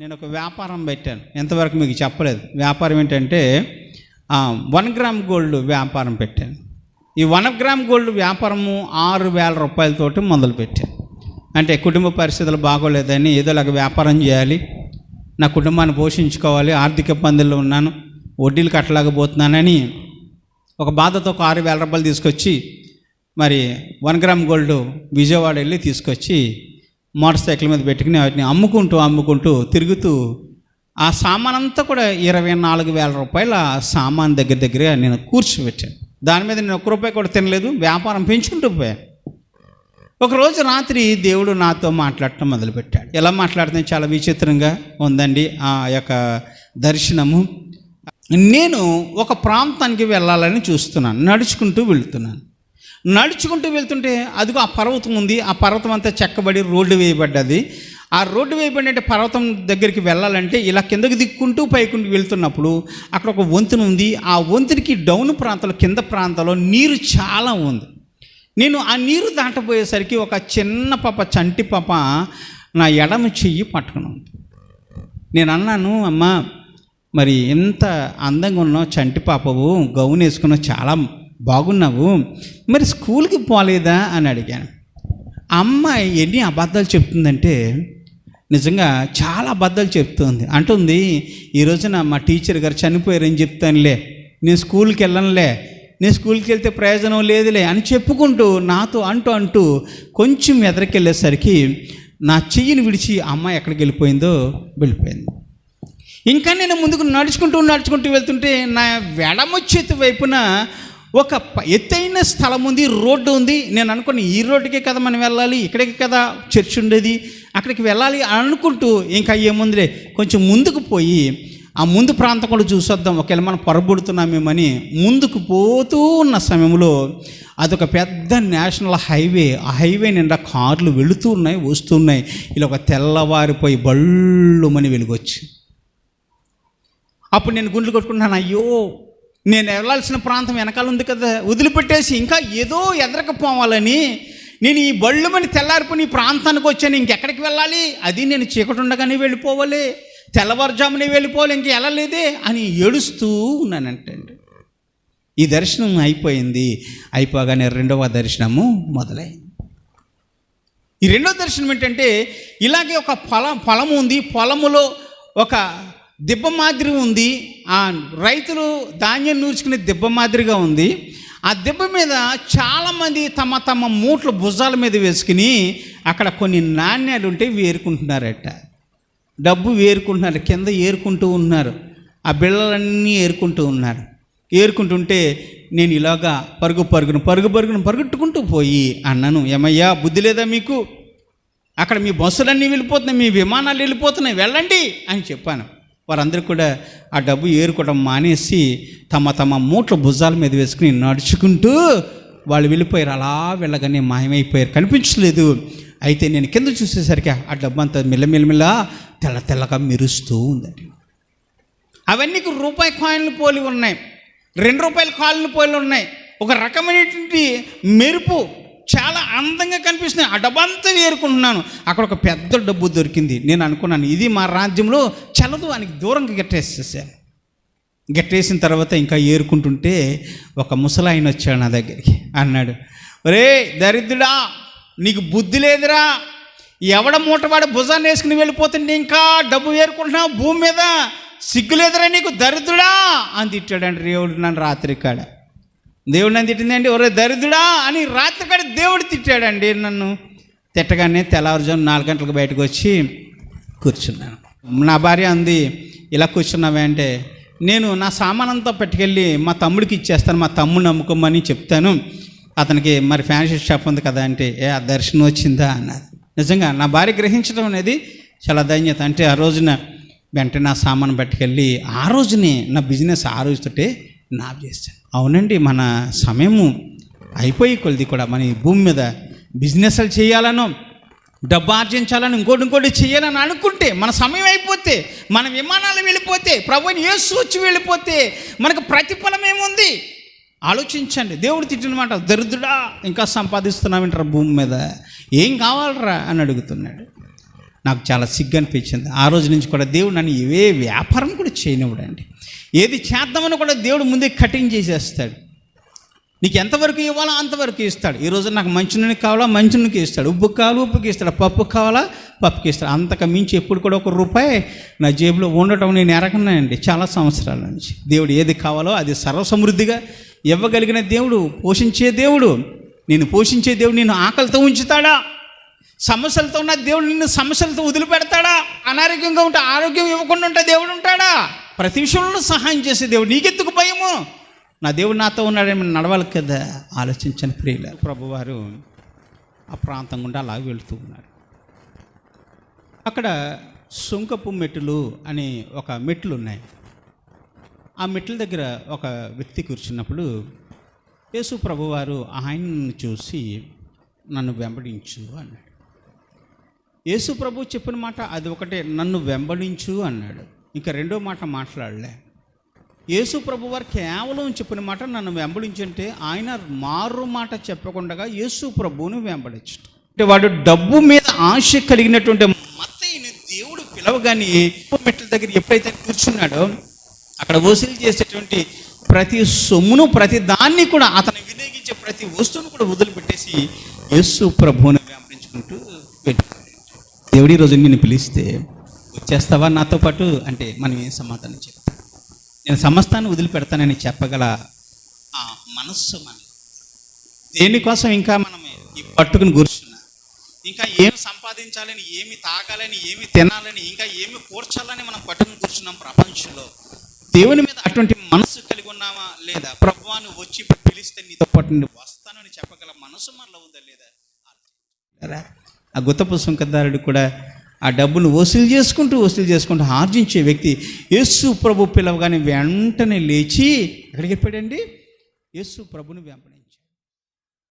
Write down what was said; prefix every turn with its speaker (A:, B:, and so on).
A: నేను ఒక వ్యాపారం పెట్టాను. ఎంతవరకు మీకు చెప్పలేదు. వ్యాపారం ఏంటంటే వన్ గ్రామ్ గోల్డ్ వ్యాపారం పెట్టాను. ఈ వన్ గ్రామ్ గోల్డ్ వ్యాపారము ఆరు వేల రూపాయలతోటి మొదలుపెట్టాను అంటే కుటుంబ పరిస్థితులు బాగోలేదని ఏదోలాగా వ్యాపారం చేయాలి నా కుటుంబాన్ని పోషించుకోవాలి ఆర్థిక ఇబ్బందుల్లో ఉన్నాను వడ్డీలు కట్టలేకపోతున్నానని ఒక బాధతో ఒక ఆరు వేల రూపాయలు తీసుకొచ్చి మరి వన్ గ్రామ్ గోల్డ్ విజయవాడ వెళ్ళి తీసుకొచ్చి మోటార్ సైకిల్ మీద పెట్టుకుని వాటిని అమ్ముకుంటూ అమ్ముకుంటూ తిరుగుతూ ఆ సామాన్ అంతా కూడా ఇరవై నాలుగు వేల రూపాయల సామాన్ దగ్గర దగ్గర నేను కూర్చోబెట్టాను. దాని మీద నేను ఒక్క రూపాయి కూడా తినలేదు వ్యాపారం పెంచుకుంటూ పోయాను. ఒకరోజు రాత్రి దేవుడు నాతో మాట్లాడటం మొదలుపెట్టాడు. ఎలా మాట్లాడితే చాలా విచిత్రంగా ఉందండి ఆ యొక్క దర్శనము. నేను ఒక ప్రాంతానికి వెళ్ళాలని చూస్తున్నాను నడుచుకుంటూ వెళ్తున్నాను. నడుచుకుంటూ వెళ్తుంటే అదిగో ఆ పర్వతం ఉంది. ఆ పర్వతం అంతా చెక్కబడి రోడ్డు వేయబడ్డది. ఆ రోడ్డు వేయబడిన పర్వతం దగ్గరికి వెళ్ళాలంటే ఇలా కిందకి దిక్కుంటూ పైకుంటూ వెళ్తున్నప్పుడు అక్కడ ఒక వంతెన ఉంది. ఆ వంతెనకి డౌన్ ప్రాంతంలో కింద ప్రాంతంలో నీరు చాలా ఉంది. నేను ఆ నీరు దాటపోయేసరికి ఒక చిన్న పాప చంటి పాప నా ఎడమ చెయ్యి పట్టుకుని ఉంది. నేను అన్నాను అమ్మ మరి ఎంత అందంగా ఉన్నావు చంటి పాపవు గౌన్ వేసుకున్నావు చాలా బాగున్నావు? మరి స్కూల్కి పోలేదా? అని అడిగాను. అమ్మాయి ఎన్ని అబద్ధాలు చెప్తుందంటే నిజంగా చాలా అబద్ధాలు చెప్తుంది. అంటుంది ఈ రోజున మా టీచర్ గారు చనిపోయారని చెప్తానులే. నేను స్కూల్కి వెళ్ళనులే. నేను స్కూల్కి వెళ్తే ప్రయోజనం లేదులే అని చెప్పుకుంటూ నాతో అంటూ అంటూ కొంచెం ఎదరికెళ్ళేసరికి నా చెయ్యిని విడిచి అమ్మాయి ఎక్కడికి వెళ్ళిపోయిందో వెళ్ళిపోయింది. ఇంకా నేను ముందుకు నడుచుకుంటూ నడుచుకుంటూ వెళ్తుంటే నా వెడమ చేతి వైపున ఒక ఎత్తైన స్థలం ఉంది రోడ్డు ఉంది. నేను అనుకుని ఈ రోడ్డుకే కదా మనం వెళ్ళాలి ఇక్కడికి కదా చర్చ్ ఉండేది. అక్కడికి వెళ్ళాలి అనుకుంటూ ఇంకా ఏముందిలే కొంచెం ముందుకు పోయి ఆ ముందు ప్రాంతం కూడా చూసొద్దాం ఒకవేళ మనం పొరబడుతున్నామేమని ముందుకు పోతూ ఉన్న సమయంలో అదొక పెద్ద నేషనల్ హైవే ఆ హైవే నిండా కార్లు వెళుతూ ఉన్నాయి వస్తున్నాయి ఇలా ఒక తెల్లవారిపోయి బళ్ళుమని వెలుగొచ్చి అప్పుడు నేను గుండెలు కొట్టుకుంటున్నాను అయ్యో నేను వెళ్ళాల్సిన ప్రాంతం వెనకాల ఉంది కదా. వదిలిపెట్టేసి ఇంకా ఏదో ఎదరకపోవాలని నేను ఈ బళ్ళుమని తెల్లారిపోయి ఈ ప్రాంతానికి వచ్చాను. ఇంకెక్కడికి వెళ్ళాలి? అది నేను చీకటి ఉండగానే వెళ్ళిపోవాలి. తెల్లవారుజామునే వెళ్ళిపోవాలి. ఇంక వెళ్ళలేదే అని ఏడుస్తూ ఉన్నానంటండి. ఈ దర్శనం అయిపోయింది. అయిపోగానే రెండవ దర్శనము మొదలైంది. ఈ రెండో దర్శనం ఏంటంటే ఇలాగే ఒక పొలం పొలం ఉంది. పొలములో ఒక దిబ్బ మాదిరి ఉంది. ఆ రైతులు ధాన్యం నూర్చుకునే దిబ్బ మాదిరిగా ఉంది. ఆ దిబ్బ మీద చాలామంది తమ తమ మూట్లు భుజాల మీద వేసుకుని అక్కడ కొన్ని నాణ్యాలు ఉంటే వేరుకుంటున్నారట. డబ్బు వేరుకుంటున్నారు కింద ఏరుకుంటూ ఉన్నారు. ఆ బిళ్ళలన్నీ ఏరుకుంటూ ఉన్నారు. ఏరుకుంటుంటే నేను ఇలాగా పరుగు పరుగును పరుగు పరుగును పరుగుట్టుకుంటూ పోయి అన్నాను ఏమయ్యా బుద్ధి లేదా మీకు? అక్కడ మీ బస్సులన్నీ వెళ్ళిపోతున్నాయి మీ విమానాలు వెళ్ళిపోతున్నాయి వెళ్ళండి అని చెప్పాను. వారందరూ కూడా ఆ డబ్బు ఏరుకోవడం మానేసి తమ తమ మూట్ల భుజాల మీద వేసుకుని నడుచుకుంటూ వాళ్ళు వెళ్ళిపోయారు. అలా వెళ్ళగానే మాయమైపోయారు. కనిపించలేదు. అయితే నేను కింద చూసేసరికి ఆ డబ్బు అంతా మిల్లమిల్లమిల్ల తెల్ల తెల్లగా మెరుస్తూ ఉందండి. అవన్నీ రూపాయి కాయిన్లు పోలి ఉన్నాయి. రెండు రూపాయల కాయిన్లు పోలి ఉన్నాయి. ఒక రకమైనటువంటి మెరుపు. చాలా అందంగా కనిపిస్తుంది ఆ డబ్బంతా వేరుకుంటున్నాను అక్కడ ఒక పెద్ద డబ్బు దొరికింది. నేను అనుకున్నాను ఇది మా రాజ్యంలో చల్లదు అని దూరంగా గట్టేసేసాను. గట్టేసిన తర్వాత ఇంకా ఏరుకుంటుంటే ఒక ముసలాయన వచ్చాడు నా దగ్గరికి. అన్నాడు ఒరే దరిద్రుడా నీకు బుద్ధి లేదురా. ఎవడ మూటవాడు భుజాన్ని వేసుకుని వెళ్ళిపోతుంటే ఇంకా డబ్బు ఏరుకుంటున్నావు భూమి మీద? సిగ్గు లేదురా నీకు దరిద్రుడా అని తిట్టాడండి రేవుడు నన్ను రాత్రి కాడ దేవుడు నన్ను తిట్టిందండి ఒరే దరిద్రుడా అని రాత్రి దేవుడు తిట్టాడండి. నన్ను తిట్టగానే తెల్లవారుజాము నాలుగు గంటలకు బయటకు వచ్చి కూర్చున్నాను. నా భార్య అంది ఇలా కూర్చున్నావే? అంటే నేను నా సామానంతా పట్టుకెళ్ళి మా తమ్ముడికి ఇచ్చేస్తాను మా తమ్ముడు నమ్ముకోమని చెప్తాను. అతనికి మరి ఫ్యాన్సీ షాప్ ఉంది కదా అంటే ఏ ఆ దర్శనం వచ్చిందా? అన్నది నిజంగా నా భార్య గ్రహించడం అనేది చాలా ధన్యత అంటే ఆ రోజున వెంటనే నా సామాను పట్టుకెళ్ళి ఆ రోజునే నా బిజినెస్ ఆ రోజుతోటే నాప్ చేశాను. అవునండి మన సమయము అయిపోయి కొలిది కూడా మన భూమి మీద బిజినెస్లు చేయాలనో డబ్బు ఆర్జించాలని ఇంకోటి ఇంకోటి చేయాలని అనుకుంటే మన సమయం అయిపోతే మన విమానాలు వెళ్ళిపోతే ప్రభుని ఏ సూచి వెళ్ళిపోతే మనకు ప్రతిఫలం ఏముంది? ఆలోచించండి. దేవుడు తిట్టినమాట దరిద్రుడా ఇంకా సంపాదిస్తున్నామంటారా భూమి మీద? ఏం కావాలరా? అని అడుగుతున్నాడు. నాకు చాలా సిగ్గు అనిపించింది ఆ రోజు నుంచి కూడా దేవుడు నన్ను ఏ వ్యాపారం కూడా చేయనివ్వడండి. ఏది చేద్దామని కూడా దేవుడు ముందే కటింగ్ చేసేస్తాడు. నీకు ఎంతవరకు ఇవ్వాలో అంతవరకు ఇస్తాడు. ఈరోజు నాకు నాకు మంచినూనె కావాలా? మంచినూనెకి ఇస్తాడు. ఉప్పు కావాలా? ఉప్పుకి ఇస్తాడు. పప్పు కావాలా? పప్పుకి ఇస్తాడు. అంతకు మించి ఎప్పుడు కూడా ఒక రూపాయి నా జేబులో ఉండటం నేను ఎరగన్నాయండి చాలా సంవత్సరాల నుంచి. దేవుడు ఏది కావాలో అది సర్వసమృద్ధిగా ఇవ్వగలిగిన దేవుడు పోషించే దేవుడు. నేను పోషించే దేవుడు నేను ఆకలితో ఉంచుతాడా? సమస్యలతో ఉన్న దేవుడు నిన్ను సమస్యలతో వదిలిపెడతాడా? అనారోగ్యంగా ఉంటే ఆరోగ్యం ఇవ్వకుండా ఉంటే దేవుడు ఉంటాడా? ప్రతి విషయంలో సహాయం చేసే దేవుడు. నీకెందుకు భయము? నా దేవుడు నాతో ఉన్నాడేమో నడవాలి కదా? ఆలోచించని ప్రియుల ప్రభువారు ఆ ప్రాంతం గుండా అలా వెళుతూ ఉన్నారు. అక్కడ సుంకపు మెట్లు అనే ఒక మెట్లు ఉన్నాయి ఆ మెట్ల దగ్గర ఒక వ్యక్తి కూర్చున్నప్పుడు యేసు ప్రభువారు ఆయనను చూసి నన్ను వెంబడించు అన్నాడు. యేసు ప్రభు చెప్పిన మాట అది ఒకటే నన్ను వెంబడించు అన్నాడు. ఇంకా రెండో మాట మాట్లాడలే. యేసు ప్రభు వారు కేవలం చెప్పిన మాట నన్ను వెంబడించంటే ఆయన మారు మాట చెప్పకుండా యేసు ప్రభువును వెంబడించడం. అంటే వాడు డబ్బు మీద ఆశ కలిగినటువంటి మత్తయ్యని దేవుడు పిలవగానే మెట్ల దగ్గర ఎప్పుడైతే కూర్చున్నాడో అక్కడ వసూలు చేసేటువంటి ప్రతి సొమ్మును ప్రతి దాన్ని కూడా అతను వినియోగించే ప్రతి వస్తువును కూడా వదిలిపెట్టేసి యేసు ప్రభువును వెంబడించుకుంటూ పెట్టాడు దేవుడి రోజు నేను పిలిస్తే వచ్చేస్తావా నాతో పాటు అంటే మనం ఏం సమాధానం చెప్తాం నేను సమస్తాన్ని వదిలిపెడతానని చెప్పగల ఆ మనస్సు మన దేనికోసం ఇంకా మనం ఈ పట్టుకుని కూర్చున్నా? ఇంకా ఏమి సంపాదించాలని ఏమి తాగాలని ఏమి తినాలని ఇంకా ఏమి కూర్చాలని మనం పట్టుకుని కూర్చున్నాం ప్రపంచంలో? దేవుని మీద అటువంటి మనస్సు కలిగి ఉన్నామా లేదా? ప్రభువాన్ని వచ్చి ఇప్పుడు పిలిస్తే నీతో పాటు నేను వస్తానని చెప్పగల మనసు మనలో ఉందా లేదా? రా. ఆ గుత్తపు సుంకదారుడు కూడా ఆ డబ్బును వసూలు చేసుకుంటూ వసూలు చేసుకుంటూ ఆర్జించే వ్యక్తి యేసు ప్రభు పిలవగానే వెంటనే లేచి ఎక్కడికి వెళ్ళిపోయాడండి? యేసు ప్రభుని వెంబడి